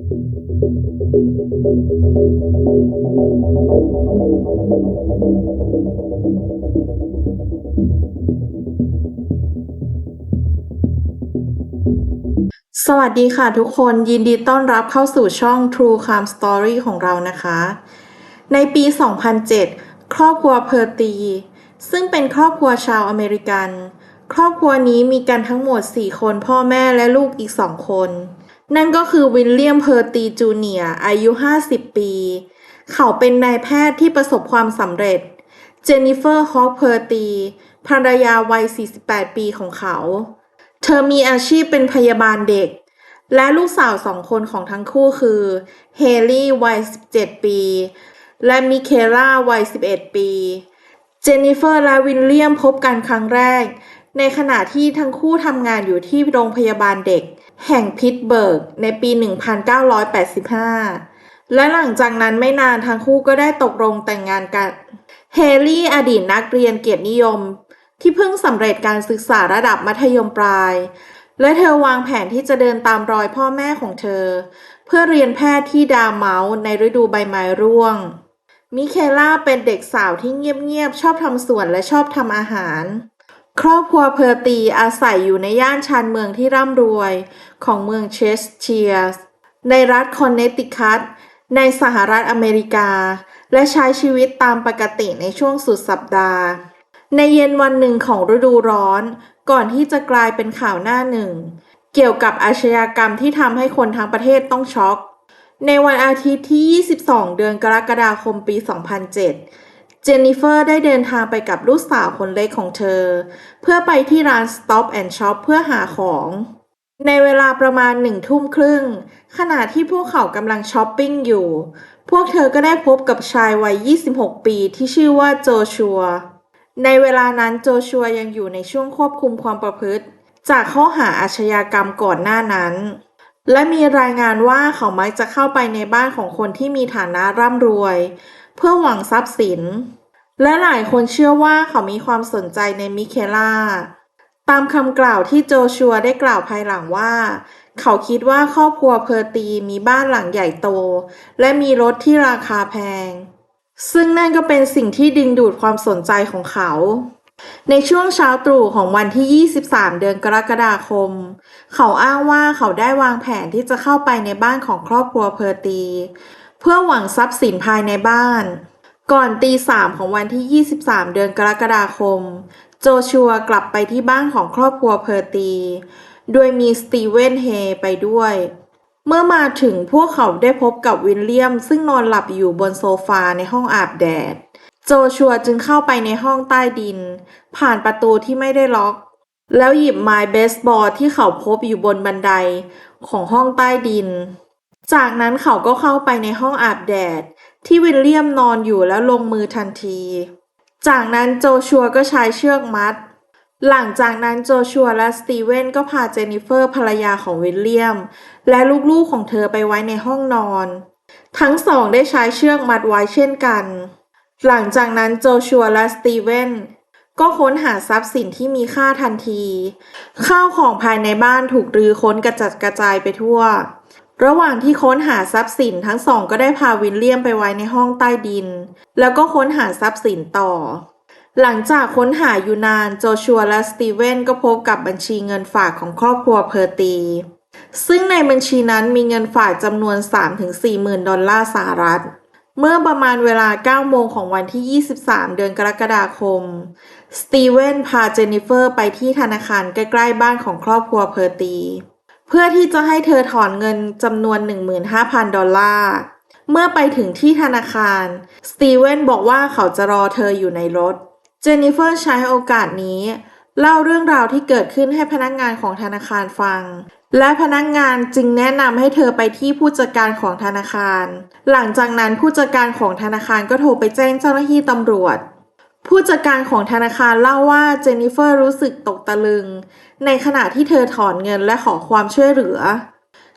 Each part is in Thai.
สวัสดีค่ะทุกคนยินดีต้อนรับเข้าสู่ช่อง True Crime Story ของเรานะคะ ในปี 2007 ครอบครัวเพอร์ตี ซึ่งเป็นครอบครัวชาวอเมริกัน ครอบครัวนี้มีกันทั้งหมด 4 คนพ่อแม่และลูกอีก 2 คน นั่นก็คือวิลเลียมเพอร์ตีจูเนียร์อายุ 50 ปี เขาเป็นนายแพทย์ที่ประสบความสำเร็จ เจนนิเฟอร์ฮอคเพอร์ตีภรรยาวัย 48 ปีของเขา เธอมีอาชีพเป็นพยาบาลเด็ก และลูกสาวสองคนของทั้งคู่คือเฮลี่วัย 17 ปี และมิเคล่าวัย 11 ปี เจนนิเฟอร์และวิลเลียมพบกันครั้งแรก ในขณะที่ทั้งคู่ทำงานอยู่ที่โรงพยาบาลเด็ก แห่งพิตเบิร์กในปี 1985 และหลังจากนั้นไม่นานทั้งคู่ก็ได้ตกลงแต่งงานกัน เฮลี่อดีตนักเรียนเกียรตินิยม ที่เพิ่งสำเร็จการศึกษาระดับมัธยมปลาย และเธอวางแผนที่จะเดินตามรอยพ่อแม่ของเธอ เพื่อเรียนแพทย์ที่ดาวเมาส์ในฤดูใบไม้ร่วงมิเคล่าเป็นเด็กสาวที่เงียบๆชอบทำสวนและชอบทำอาหาร ครอบครัวเพอร์ตีอาศัยอยู่ในย่านชานเมืองที่ร่ำรวยของเมืองเชสเชียร์ในรัฐคอนเนตติคัตในสหรัฐอเมริกา และใช้ชีวิตตามปกติในช่วงสุดสัปดาห์ ในเย็นวันหนึ่งของฤดูร้อน ก่อนที่จะกลายเป็นข่าวหน้าหนึ่ง เกี่ยวกับอาชญากรรมที่ทำให้คนทั้งประเทศต้องช็อก ในวันอาทิตย์ที่ 22 เดือนกรกฎาคมปี 2007 เจนนิเฟอร์ได้เดินทางไปกับลูกสาวคนเล็กของเธอ เพื่อไปที่ร้าน Stop and Shop เพื่อหาของ ในเวลาประมาณหนึ่งทุ่มครึ่ง ขณะที่พวกเขากำลังช้อปปิ้งอยู่ พวกเธอก็ได้พบกับชายวัย 26 ปีที่ชื่อว่าโจชัว ในเวลานั้นโจชัวยังอยู่ในช่วงควบคุมความประพฤติ จากข้อหาอาชญากรรมก่อนหน้านั้น และมีรายงานว่าเขามักจะเข้าไปในบ้านของคนที่มีฐานะร่ำรวย เพื่อหวังทรัพย์สิน และหลายคนเชื่อว่าเขามีความสนใจในมิเคล่า ตามคำกล่าวที่โจชัวได้กล่าวภายหลังว่า เขาคิดว่าครอบครัวเพอร์ตีมีบ้านหลังใหญ่โต และมีรถที่ราคาแพง ซึ่งนั่นก็เป็นสิ่งที่ดึงดูดความสนใจของเขา ในช่วงเช้าตรู่ของวันที่ 23 เดือนกรกฎาคม เขาอ้างว่าเขาได้วางแผนที่จะเข้าไปในบ้านของครอบครัวเพอร์ตี เพื่อหวังทรัพย์สินภายในบ้าน ก่อนตีสามของวันที่ 23 เดือนกรกฎาคม โจชัวกลับไปที่บ้านของครอบครัวเพอร์ตี โดยมีสตีเวนเฮไปด้วย เมื่อมาถึงพวกเขาได้พบกับวิลเลียมซึ่งนอนหลับอยู่บนโซฟาในห้องอาบแดด โจชัวจึงเข้าไปในห้องใต้ดิน ผ่านประตูที่ไม่ได้ล็อก แล้วหยิบไม้เบสบอลที่เขาพบอยู่บนบันไดของห้องใต้ดิน จากนั้นเขาก็เข้าไปในห้องอาบแดด ที่วิลเลียมนอนอยู่แล้วลงมือทันที จากนั้นโจชัวก็ใช้เชือกมัด หลังจากนั้นโจชัวและสตีเวนก็พาเจนิเฟอร์ภรรยาของวิลเลียม และลูกๆของเธอไปไว้ในห้องนอน ทั้งสองได้ใช้เชือกมัดไว้เช่นกัน หลังจากนั้นโจชัวและสตีเวนก็ค้นหาทรัพย์สินที่มีค่าทันที ข้าวของภายในบ้านถูกรื้อค้นกระจัดกระจายไปทั่ว ระหว่างที่ค้นหาทรัพย์สินทั้งสองก็ได้พาวิลเลียมไปไว้ในห้องใต้ดิน แล้วก็ค้นหาทรัพย์สินต่อ หลังจากค้นหาอยู่นานโจชัวและสตีเวนก็พบกับบัญชีเงินฝากของครอบครัวเพอร์ตี ซึ่งในบัญชีนั้นมีเงินฝากจำนวน 3-4หมื่นดอลลาร์สหรัฐ เมื่อประมาณเวลา 9 โมงของวันที่ 23 เดือนกรกฎาคม สตีเวนพาเจนนิเฟอร์ไปที่ธนาคารใกล้ๆบ้านของครอบครัวเพอร์ตี เพื่อที่จะให้เธอถอนเงินจำนวน 15,000 ดอลลาร์ เมื่อไปถึงที่ธนาคาร สตีเวนบอกว่าเขาจะรอเธออยู่ในรถ เจนนิเฟอร์ใช้โอกาสนี้ เล่าเรื่องราวที่เกิดขึ้นให้พนักงานของธนาคารฟัง และพนักงานจึงแนะนำให้เธอไปที่ผู้จัดการของธนาคาร หลังจากนั้นผู้จัดการของธนาคารก็โทรไปแจ้งเจ้าหน้าที่ตำรวจ ผู้จัดการของธนาคารเล่าว่าเจนนิเฟอร์รู้สึกตกตะลึง ในขณะที่เธอถอนเงินและขอความช่วยเหลือ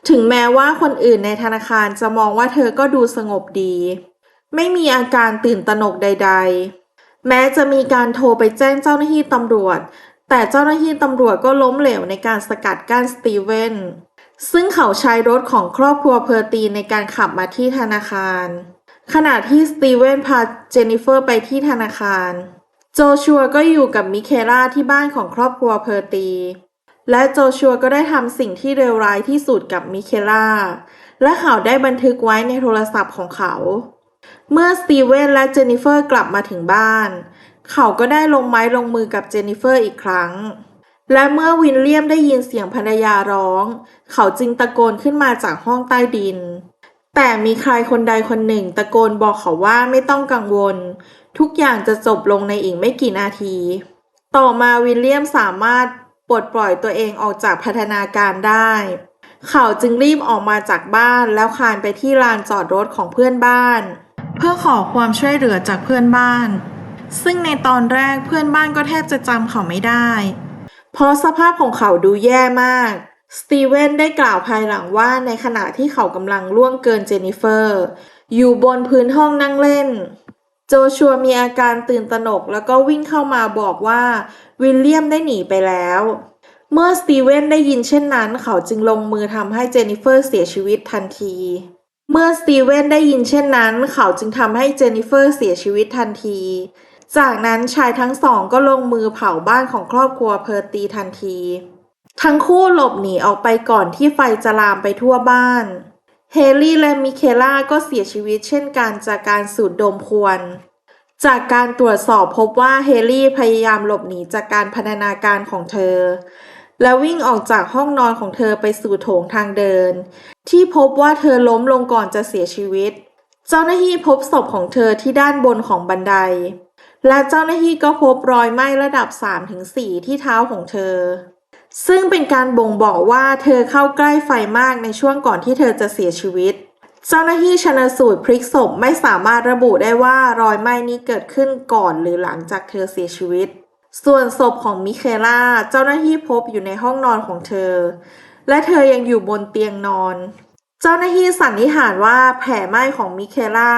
ถึงแม้ว่าคนอื่นในธนาคารจะมองว่าเธอก็ดูสงบดี ไม่มีอาการตื่นตระหนกใด ๆ แม้จะมีการโทรไปแจ้งเจ้าหน้าที่ตำรวจ แต่เจ้าหน้าที่ตำรวจก็ล้มเหลวในการสกัดกั้นสตีเวนซึ่งเขาใช้รถของครอบครัวเพอร์ตีในการขับมาที่ธนาคาร ขณะที่สตีเวนพาเจนนิเฟอร์ไปที่ธนาคาร โจชัวก็อยู่กับมิเคล่าที่บ้านของครอบครัวเพอร์ตี และโจชัวก็ได้ทำสิ่งที่เลวร้ายที่สุดกับมิเคล่า และเขาได้บันทึกไว้ในโทรศัพท์ของเขา เมื่อสตีเวนและเจนนิเฟอร์กลับมาถึงบ้าน เขาก็ได้ลงไม้ลงมือกับเจนนิเฟอร์อีกครั้ง และเมื่อวินเลียมได้ยินเสียงภรรยาร้อง เขาจึงตะโกนขึ้นมาจากห้องใต้ดิน แต่มีใครคนใดคนหนึ่ง ตะโกนบอกเขาว่าไม่ต้องกังวล ทุกอย่างจะจบลงในอีกไม่กี่นาที ต่อมาวิลเลียมสามารถปลดปล่อยตัวเองออกจากพัฒนาการได้ เขาจึงรีบออกมาจากบ้านแล้วคานไปที่ลานจอดรถของเพื่อนบ้าน เพื่อขอความช่วยเหลือจากเพื่อนบ้าน ซึ่งในตอนแรกเพื่อนบ้านก็แทบจะจำเขาไม่ได้ เพราะสภาพของเขาดูแย่มาก สตีเวนได้กล่าวภายหลังว่าในขณะที่เขากำลังล่วงเกินเจนนิเฟอร์ อยู่บนพื้นห้องนั่งเล่น โจชัวมีอาการตื่นตระหนกแล้วก็วิ่งเข้ามาบอกว่าวิลเลียมได้หนีไปแล้ว เมื่อสตีเวนได้ยินเช่นนั้น เขาจึงลงมือทำให้เจนนิเฟอร์เสียชีวิตทันทีเมื่อสตีเวนได้ยินเช่นนั้น เขาจึงทำให้เจนนิเฟอร์เสียชีวิตทันที จากนั้นชายทั้งสองก็ลงมือเผาบ้านของครอบครัวเพอร์ตีทันที ทั้งคู่หลบหนีออกไปก่อนที่ไฟจะลามไปทั่วบ้านเฮลี่และมิเคล่าก็เสียชีวิตเช่นกันจากการสูดดมควันจากการตรวจสอบพบว่าเฮลี่พยายามหลบหนีจากการพันธนาการของเธอ และวิ่งออกจากห้องนอนของเธอไปสู่โถงทางเดิน ที่พบว่าเธอล้มลงก่อนจะเสียชีวิต เจ้าหน้าที่พบศพของเธอที่ด้านบนของบันได และเจ้าหน้าที่ก็พบรอยไหม้ระดับ 3-4 ที่เท้าของเธอ ซึ่งเป็นการบ่งบอกว่าเธอเข้าใกล้ไฟมากในช่วงก่อนที่เธอจะเสียชีวิต เจ้าหน้าที่ชนสูตรพลิกศพไม่สามารถระบุได้ว่ารอยไหม้นี้เกิดขึ้นก่อนหรือหลังจากเธอเสียชีวิต ส่วนศพของมิเคล่าเจ้าหน้าที่พบอยู่ในห้องนอนของเธอ และเธอยังอยู่บนเตียงนอน เจ้าหน้าที่สันนิษฐานว่าแผลไหม้ของมิเคล่า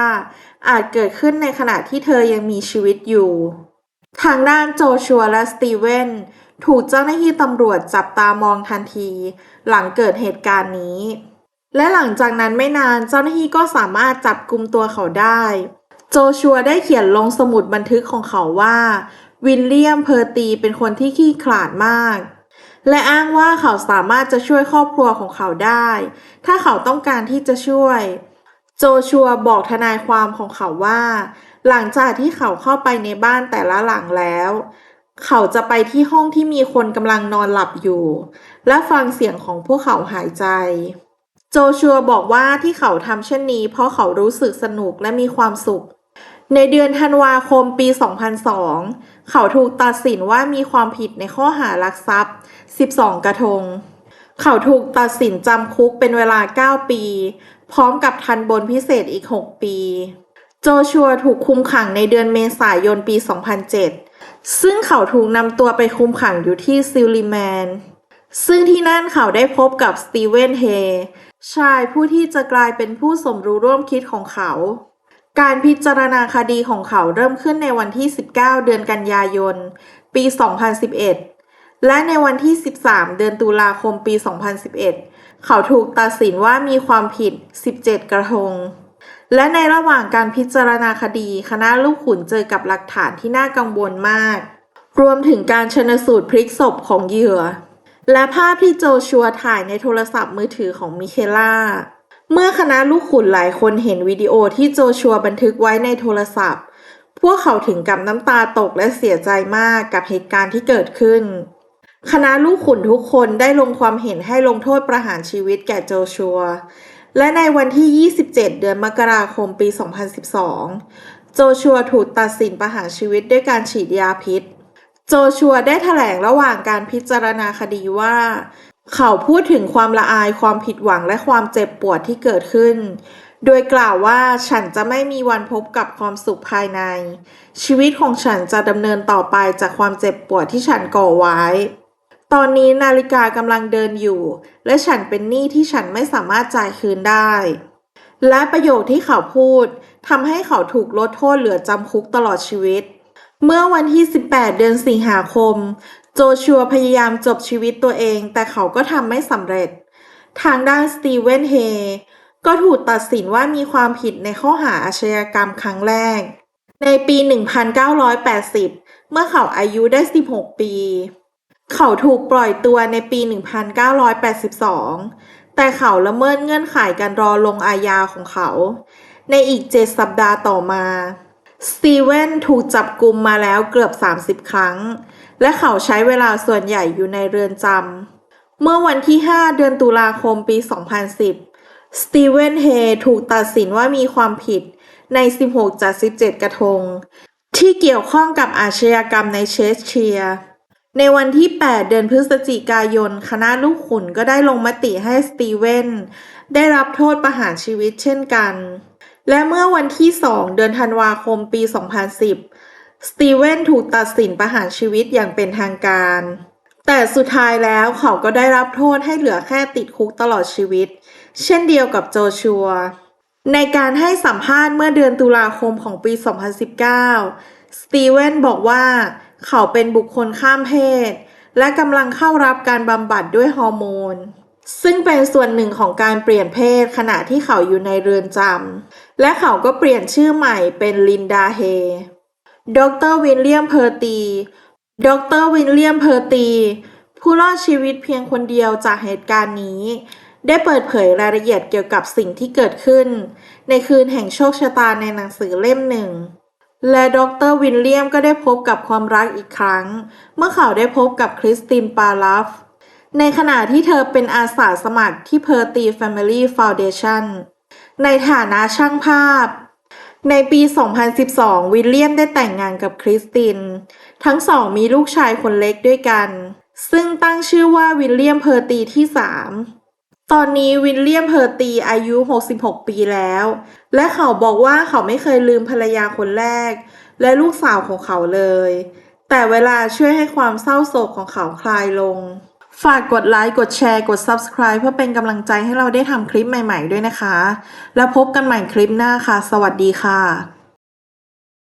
อาจเกิดขึ้นในขณะที่เธอยังมีชีวิตอยู่ ทางด้านโจชัวและสตีเวนถูกเจ้าหน้าที่ตำรวจจับตามองทันที หลังเกิดเหตุการณ์นี้ และหลังจากนั้นไม่นานเจ้าหน้าที่ก็สามารถจับกลุ่มตัวเขาได้ โจชัวได้เขียนลงสมุดบันทึกของเขาว่า วิลเลียมเพอร์ตีเป็นคนที่ขี้ขลาดมาก และอ้างว่าเขาสามารถจะช่วยครอบครัวของเขาได้ ถ้าเขาต้องการที่จะช่วย โจชัวบอกทนายความของเขาว่า หลังจากที่เขาเข้าไปในบ้านแต่ละหลังแล้ว เขาจะไปที่ห้องที่มีคนกำลังนอนหลับอยู่ และฟังเสียงของพวกเขาหายใจ โจชัวบอกว่าที่เขาทำเช่นนี้ เพราะเขารู้สึกสนุกและมีความสุข ในเดือนธันวาคมปี 2002 เขาถูกตัดสินว่ามีความผิดในข้อหารักทรัพย์ 12 กระทง เขาถูกตัดสินจำคุกเป็นเวลา 9 ปี พร้อมกับทันบนพิเศษอีก 6 ปี โจชัวถูกคุมขังในเดือนเมษายนปี 2007 ซึ่งเขาถูกนำตัวไปคุมขังอยู่ที่ซิลลิแมน ซึ่งที่นั่นเขาได้พบกับสตีเวนเฮชายผู้ที่จะกลายเป็นผู้สมรู้ร่วมคิดของเขา การพิจารณาคดีของเขาเริ่มขึ้นในวันที่ 19 เดือนกันยายน ปี 2011 และในวันที่ 13 เดือนตุลาคมปี 2011 เขาถูกตัดสินว่ามีความผิด 17 กระทง และในระหว่างการพิจารณาคดี คณะลูกขุนเจอกับหลักฐานที่น่ากังวลมาก รวมถึงการชนสูตรพลิกศพของเหยื่อ และภาพที่โจชัวถ่ายในโทรศัพท์มือถือของมิเคล่า เมื่อคณะลูกขุนหลายคนเห็นวิดีโอที่โจชัวบันทึกไว้ในโทรศัพท์ พวกเขาถึงกับน้ำตาตกและเสียใจมากกับเหตุการณ์ที่เกิดขึ้น คณะลูกขุนทุกคนได้ลงความเห็นให้ลงโทษประหารชีวิตแก่โจชัว และในวันที่ 27 เดือนมกราคมปี 2012 โจชัวถูกตัดสินประหารชีวิตด้วยการฉีดยาพิษ โจชัวได้แถลงระหว่างการพิจารณาคดีว่า เขาพูดถึงความละอายความผิดหวังและความเจ็บปวดที่เกิดขึ้นโดยกล่าวว่าฉันจะไม่มีวันพบกับความสุขภายใน ชีวิตของฉันจะดำเนินต่อไปจากความเจ็บปวดที่ฉันก่อไว้ ตอนนี้นาฬิกากำลังเดินอยู่ และฉันเป็นหนี้ที่ฉันไม่สามารถจ่ายคืนได้ และประโยคที่เขาพูดทำให้เขาถูกลดโทษเหลือจำคุกตลอดชีวิต เมื่อวันที่ 18 เดือนสิงหาคม โจชัวพยายามจบชีวิตตัวเอง แต่เขาก็ทำไม่สำเร็จ ทางด้านสตีเวนเฮก็ถูกตัดสินว่ามีความผิดในข้อหาอาชญากรรมครั้งแรก ในปี 1980 เมื่อเขาอายุได้ 16 ปี เขาถูกปล่อยตัวในปี 1982 แต่เขาละเมิดเงื่อนไขการรอลงอาญาของเขา ในอีก 7 สัปดาห์ต่อมา สตีเวนถูกจับกลุมมาแล้วเกือบ 30 ครั้ง และเขาใช้เวลาส่วนใหญ่อยู่ในเรือนจำ เมื่อวันที่ 5 เดือนตุลาคมปี 2010 สตีเวนเฮถูกตัดสินว่ามีความผิดใน 16จาก17 กระทง ที่เกี่ยวข้องกับอาชญากรรมในเชสเชียร์ ในวันที่ 8 เดือนพฤศจิกายน คณะลูกขุนก็ได้ลงมติให้สตีเวนได้รับโทษประหารชีวิตเช่นกัน และเมื่อวันที่ 2 เดือนธันวาคมปี 2010 สตีเวนถูกตัดสินประหารชีวิตอย่างเป็นทางการ แต่สุดท้ายแล้วเขาก็ได้รับโทษให้เหลือแค่ติดคุกตลอดชีวิต เช่นเดียวกับโจชัว ในการให้สัมภาษณ์เมื่อเดือนตุลาคมของปี 2019 สตีเวนบอกว่า เขาเป็นบุคคลข้ามเพศ และกำลังเข้ารับการบำบัดด้วยฮอร์โมน ซึ่งเป็นส่วนหนึ่งของการเปลี่ยนเพศขณะที่เขาอยู่ในเรือนจำและเขาก็เปลี่ยนชื่อใหม่เป็นลินดาเฮดรวินเลียมเพอร์ตีดรวินเลียมเพอร์ตี ผู้รอดชีวิตเพียงคนเดียวจากเหตุการณ์นี้ ได้เปิดเผยรายละเอียดเกี่ยวกับสิ่งที่เกิดขึ้น ในคืนแห่งโชคชะตาในหนังสือเล่มหนึ่ง และดรวินเลียมก็ได้พบกับความรักอีกครั้ง เมื่อเขาได้พบกับคริสตินปาลัฟ ในขณะที่เธอเป็นอาสาสมัครที่เพอร์ตี Family Foundation ในฐานะช่างภาพ ในปี 2012 วิลเลียมได้แต่งงานกับคริสติน ทั้งสองมีลูกชายคนเล็กด้วยกัน ซึ่งตั้งชื่อว่าวิลเลียมเพอร์ตีที่ 3 ตอนนี้วิลเลียมเพอร์ตีอายุ 66 ปีแล้ว และเขาบอกว่าเขาไม่เคยลืมภรรยาคนแรก และลูกสาวของเขาเลย แต่เวลาช่วยให้ความเศร้าโศกของเขาคลายลง ฝากกดไลค์ กดแชร์ กด Subscribe เพื่อเป็นกำลังใจให้เราได้ทำคลิปใหม่ๆด้วยนะคะ แล้วพบกันใหม่คลิปหน้าค่ะ สวัสดีค่ะ